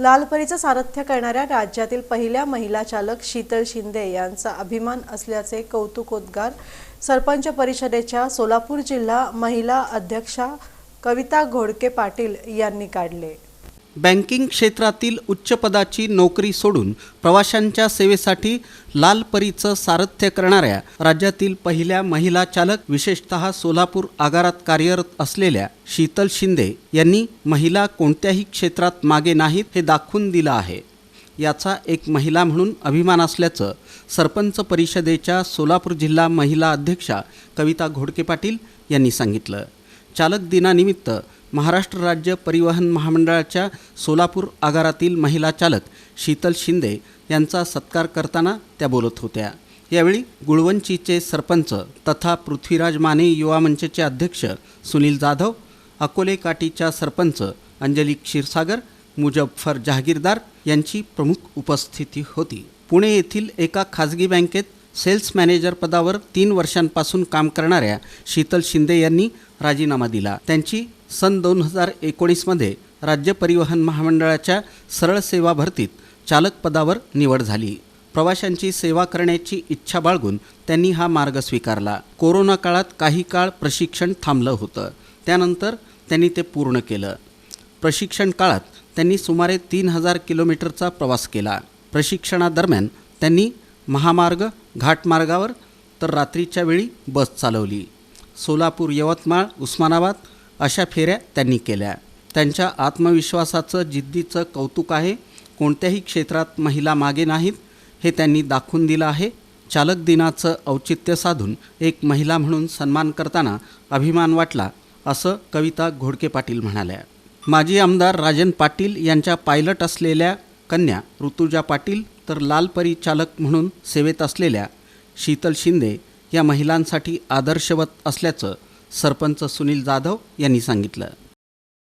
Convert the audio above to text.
लालपरीचं सारथ्य करणाऱ्या राज्यातील पहिल्या महिला चालक शीतल शिंदे यांचा अभिमान असल्याचे कौतुकोद्गार सरपंच परिषदेच्या सोलापूर जिल्हा महिला अध्यक्षा कविता घोडके पाटील यांनी काढले. बँकिंग क्षेत्रातील उच्चपदाची नोकरी सोडून प्रवाशांच्या सेवेसाठी लाल परीचं सारथ्य करणाऱ्या राज्यातील पहिल्या महिला चालक विशेषतः सोलापूर आगारात कार्यरत असलेल्या शीतल शिंदे यांनी महिला कोणत्याही क्षेत्रात मागे नाहीत हे दाखवून दिलं आहे. याचा एक महिला म्हणून अभिमान असल्याचं सरपंच परिषदेच्या सोलापूर जिल्हा महिला अध्यक्षा कविता घोडके पाटील यांनी सांगितलं. चालक दिनानिमित्त महाराष्ट्र राज्य परिवहन महामंडळाच्या सोलापूर आगारातील महिला चालक शीतल शिंदे यांचा सत्कार करताना त्या बोलत होत्या. यावेळी गुळवंचीचे सरपंच तथा पृथ्वीराज माने युवा मंचचे अध्यक्ष सुनील जाधव अकोले काठीच्या सरपंच अंजली क्षीरसागर मुजफ्फर जहागीरदार यांची प्रमुख उपस्थिती होती. पुणे येथील एका खाजगी बँकेत सेल्स मॅनेजर पदावर तीन वर्षांपासून काम करणाऱ्या शीतल शिंदे यांनी राजीनामा दिला. त्यांची सन दोन हजार एकोणीसमध्ये राज्य परिवहन महामंडळाच्या सरळ सेवा भरतीत चालक पदावर निवड झाली. प्रवाशांची सेवा करण्याची इच्छा बाळगून त्यांनी हा मार्ग स्वीकारला. कोरोना काळात काही काळ प्रशिक्षण थांबलं होतं. त्यानंतर त्यांनी ते पूर्ण केलं. प्रशिक्षण काळात त्यांनी सुमारे तीन हजार किलोमीटरचा प्रवास केला. प्रशिक्षणादरम्यान त्यांनी महामार्ग घाटमार्गावर तर रात्रीच्या वेळी बस चालवली. सोलापूर यवतमाळ उस्मानाबाद अशा फेऱ्या त्यांनी केल्या. त्यांच्या आत्मविश्वासाचं जिद्दीचं कौतुक आहे. कोणत्याही क्षेत्रात महिला मागे नाहीत हे त्यांनी दाखवून दिलं आहे. चालक दिनाचं औचित्य साधून एक महिला म्हणून सन्मान करताना अभिमान वाटला असं कविता घोडके पाटील म्हणाल्या. माजी आमदार राजन पाटील यांच्या पायलट असलेल्या कन्या ऋतुजा पाटील तर लाल परिचालक म्हणून सेवेत असलेल्या शीतल शिंदे या महिलांसाठी आदर्शवत असल्याचं सरपंच सुनील जाधव यांनी सांगितलं.